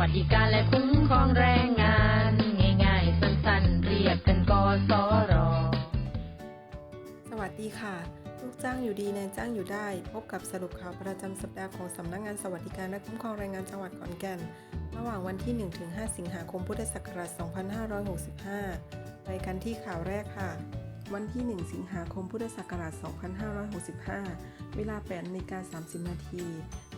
วัสดิการและคุ้มครองแรงงาน ง่ายๆ สั้นๆ เรียกกันกสรสวัสดีค่ะ ลูกจ้างอยู่ดีนายจ้างอยู่ได้ พบกับสรุปข่าวประจำสัปดาห์ของสำนักงานสวัสดิการและคุ้มครองแรงงานจังหวัดขอนแก่น ระหว่างวันที่ 1-5 สิงหาคมพุทธศักราช 2565 ไปกันที่ข่าวแรกค่ะ วันที่ 1 สิงหาคมพุทธศักราช 2565 เวลา8นาฬิกา30 นาที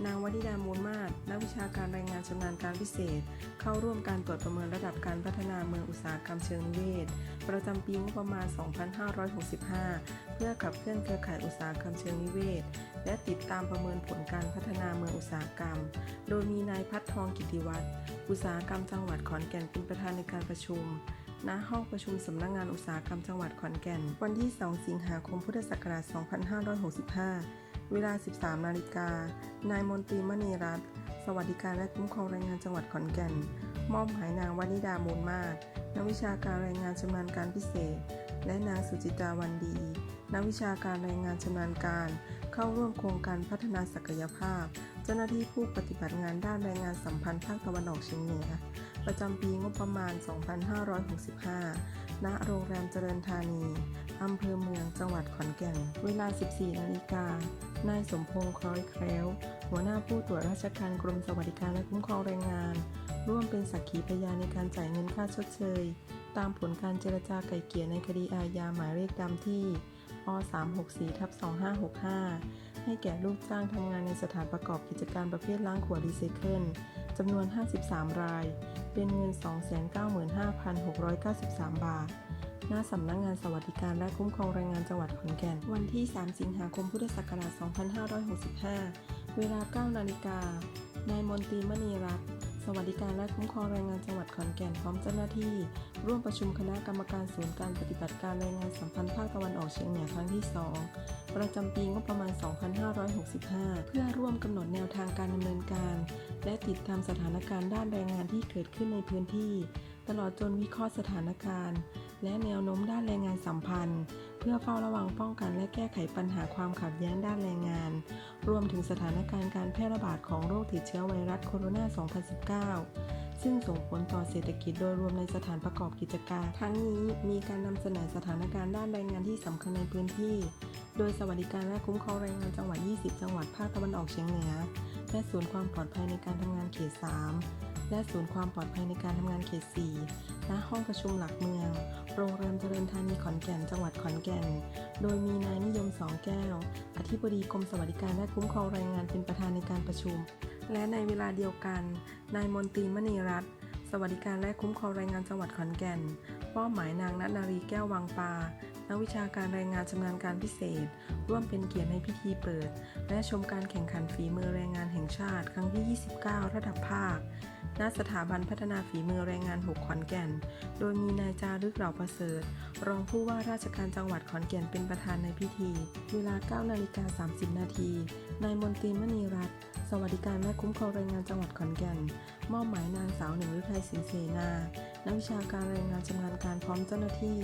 นางวนิดามูลมาศนักวิชาการแรงงานชำนาญการพิเศษ เข้าร่วมการตรวจประเมินระดับการพัฒนาเมืองอุตสาหกรรมเชิงนิเวศ ประจำปีงบประมาณ 2565 เพื่อขับเคลื่อนเครือข่ายอุตสาหกรรมเชิงนิเวศ และติดตามประเมินผลการพัฒนาเมืองอุตสาหกรรม โดยมีนายพัฒทองกิติวัฒน์อุตสาหกรรมจังหวัดขอนแก่นเป็นประธานในการประชุม ณห้องประชุมสำนักงานอุตสาหกรรมจังหวัดขอนแก่น วันที่ 2 สิงหาคมพุทธศักราช 2565 เวลา 13 นาฬิกา นายมนตรีมณีรัตน์สวัสดิการและคุ้มครองแรงงานจังหวัดขอนแก่น มอบหมายนางวนิดามูลมาศนักวิชาการแรงงานชำนาญการพิเศษ และนางสุจิตาวันดี นักวิชาการแรงงานชำนาญการ เข้าร่วมโครงการพัฒนาศักยภาพ เจ้าหน้าที่ผู้ปฏิบัติงานด้านแรงงานสัมพันธ์ภาคตะวันออกเฉียงเหนือ ประจำปีงบประมาณ 2565 ณ โรงแรมเจริญธานี อำเภอเมือง จังหวัดขอนแก่น เวลา 14 นาฬิกา นายสมพงษ์คล้อยแคล้ว หัวหน้าผู้ตรวจราชการกรมสวัสดิการและคุ้มครองแรงงาน ร่วมเป็นสักขีพยานในการจ่ายเงินค่าชดเชย ตามผลการเจรจาไกล่เกลี่ยในคดีอาญาหมายเลขดำที่อ364ทับ2565 ให้แก่ลูกจ้างทำงานในสถานประกอบกิจการประเภทล้างขวดรีไซเคิลจำนวน 53 ราย เป็นเงิน 295,693 บาท หน้าสำนักงานสวัสดิการและคุ้มครองแรงงานจังหวัดขอนแก่น วันที่ 3 สิงหาคมพุทธศักราช 2565 เวลา 9 นาฬิกานายมนตรีมณีรัตน์ สวัสดิการและคุ้มครองแรงงานจังหวัดขอนแก่นพร้อมเจ้าหน้าที่ ร่วมประชุมคณะกรรมการศูนย์การปฏิบัติการแรงงานสัมพันธ์ภาคตะวันออกเฉียงเหนือครั้งที่ 2 ประจำปีงบประมาณ 2565 เพื่อร่วมกำหนดแนวทางการดำเนินการ และติดตามสถานการณ์ด้านแรงงานที่เกิดขึ้นในพื้นที่ ตลอดจนวิเคราะห์สถานการณ์ และแนวโน้มด้านแรงงานสัมพันธ์ เพื่อเฝ้าระวังป้องกันและแก้ไขปัญหาความขัดแย้งด้านแรงงาน รวมถึงสถานการณ์การแพร่ระบาดของโรคติดเชื้อไวรัสโคโรนา 2019ซึ่งส่งผลต่อเศรษฐกิจโดยรวมในสถานประกอบกิจการ ทั้งนี้มีการนำเสนอสถานการณ์ด้านแรงงานที่สำคัญในพื้นที่ โดยสวัสดิการและคุ้มครองแรงงานจังหวัด 20 จังหวัดภาคตะวันออกเฉียงเหนือ และศูนย์ความปลอดภัยในการทำงานเขต 3 และศูนย์ความปลอดภัยในการทำงานเขต 4 ณ ห้องประชุมหลักเมือง โรงแรมเจริญธานีขอนแก่น จังหวัดขอนแก่น โดยมีนายนิยมสองแก้ว อธิบดีกรมสวัสดิการและคุ้มครองแรงงานเป็นประธานในการประชุม และในเวลาเดียวกัน นายมนตรีมณีรัตน์ สวัสดิการและคุ้มครองแรงงานจังหวัดขอนแก่นมอบหมายนางนัทนารีแก้ววังปา นักวิชาการแรงงานชำนาญการพิเศษ ร่วมเป็นเกียรติในพิธีเปิด และชมการแข่งขันฝีมือแรงงานแห่งชาติ ครั้งที่ 29 ระดับภาค ณ สถาบันพัฒนาฝีมือแรงงาน 6 ขอนแก่น โดยมีนายจารึกเหล่าประเสริฐ รองผู้ว่าราชการจังหวัดขอนแก่นเป็นประธานในพิธี เวลา 9 นาฬิกา 30 นาที นายมนตรีมณีรัตน์สวัสดิการและคุ้มครองแรงงานจังหวัดขอนแก่น มอบหมายนางสาวหนึ่งฤทัยสินเสนา นักวิชาการแรงงานชำนาญการพร้อมเจ้าหน้าที่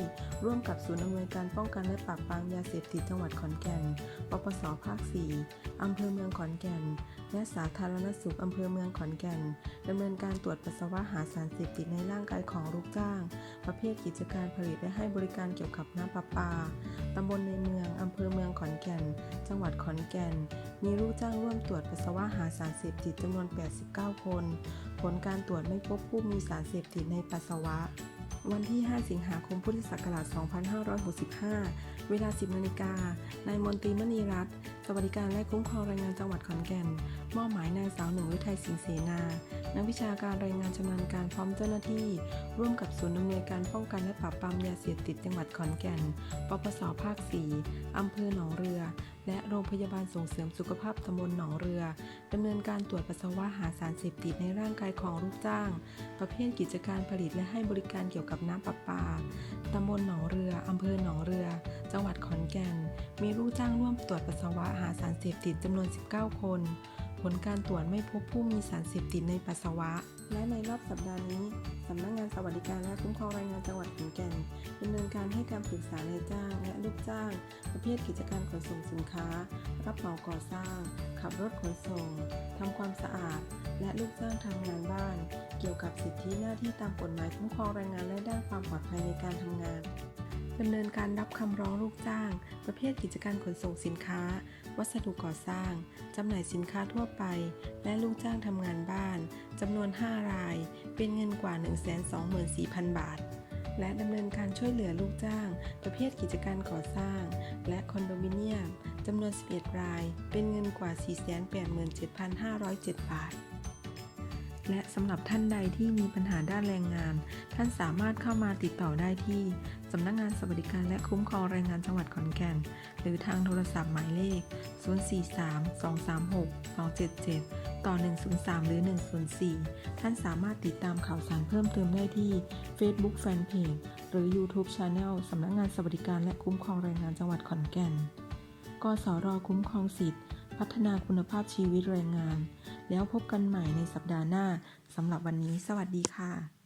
ร่วมกับศูนย์อำนวยการป้องกันและปราบปรามยาเสพติดจังหวัดขอนแก่น ปปส ภาค 4 อำเภอเมืองขอนแก่น และสาธารณสุขอำเภอเมืองขอนแก่นดำเนินการตรวจปัสสาวะหาสารเสพติดในร่างกายของลูกจ้าง ประเภทกิจการผลิตและให้บริการเกี่ยวกับน้ำประปาตำบลในเมือง อำเภอเมืองขอนแก่น จังหวัดขอนแก่น มีลูกจ้างร่วมตรวจปัสสาวะหาสารเสพติดจำนวน 89 คน ผลการตรวจไม่พบผู้มีสารเสพติดในปัสสาวะ วันที่ 5 สิงหาคม พุทธศักราช 2565 เวลา 10นาฬิกานายมนตรีมณีรัตน์ วัสดิการและคุ้มครองแรงงานจังหวัดขอนแก่น มอบหมายนางสาวหนึ่งฤทัยสิงเสนา นักวิชาการแรงงานชำนาญการพร้อมเจ้าหน้าที่ ร่วมกับศูนย์อำนวยการป้องกันและปราบปรามยาเสพติดจังหวัดขอนแก่น ปปสภาค 4 อำเภอหนองเรือ และโรงพยาบาลส่งเสริมสุขภาพตำบลหนองเรือดำเนินการตรวจปัสสาวะหาสารเสพติดในร่างกายของลูกจ้าง ประเภทกิจการผลิตและให้บริการเกี่ยวกับน้ำประปาตำบลหนองเรืออำเภอหนองเรือ จังหวัดขอนแก่น มีลูกจ้างร่วมตรวจปัสสาวะหาสารเสพติดจำนวน 19 คน ผลการตรวจไม่พบผู้มีสารเสพติดในปัสสาวะ และในรอบสัปดาห์นี้ สำนักงานสวัสดิการและคุ้มครองแรงงานจังหวัดขอนแก่นดำเนินการให้การปรึกษานายจ้างและลูกจ้าง ประเภทกิจการขนส่งสินค้า รับเหมาก่อสร้าง ขับรถขนส่งทำความสะอาด และลูกจ้างทำงานบ้าน เกี่ยวกับสิทธิหน้าที่ตามกฎหมายคุ้มครองแรงงานและด้านความปลอดภัยในการทำงานดำเนินการรับคำร้องลูกจ้าง ประเภทกิจการขนส่งสินค้า วัสดุก่อสร้าง จำหน่ายสินค้าทั่วไป และลูกจ้างทำงานบ้าน จำนวน 5 ราย เป็นเงินกว่า 124,000 บาท และดำเนินการช่วยเหลือลูกจ้าง ประเภทกิจการก่อสร้าง และคอนโดมิเนียม จำนวน 11 ราย เป็นเงินกว่า 487,507 บาทและสำหรับท่านใดที่มีปัญหาด้านแรงงาน ท่านสามารถเข้ามาติดต่อได้ที่ สำนักงานสวัสดิการและคุ้มครองแรงงานจังหวัดขอนแก่น หรือทางโทรศัพท์หมายเลข 043-236-277 ต่อ 103 หรือ 104 ท่านสามารถติดตามข่าวสารเพิ่มเติมได้ที่ Facebook Fanpage หรือ YouTube Channel สำนักงานสวัสดิการและคุ้มครองแรงงานจังหวัดขอนแก่น กสรคุ้มครองสิทธิพัฒนาคุณภาพชีวิตแรงงาน แล้วพบกันใหม่ในสัปดาห์หน้าสำหรับวันนี้ สวัสดีค่ะ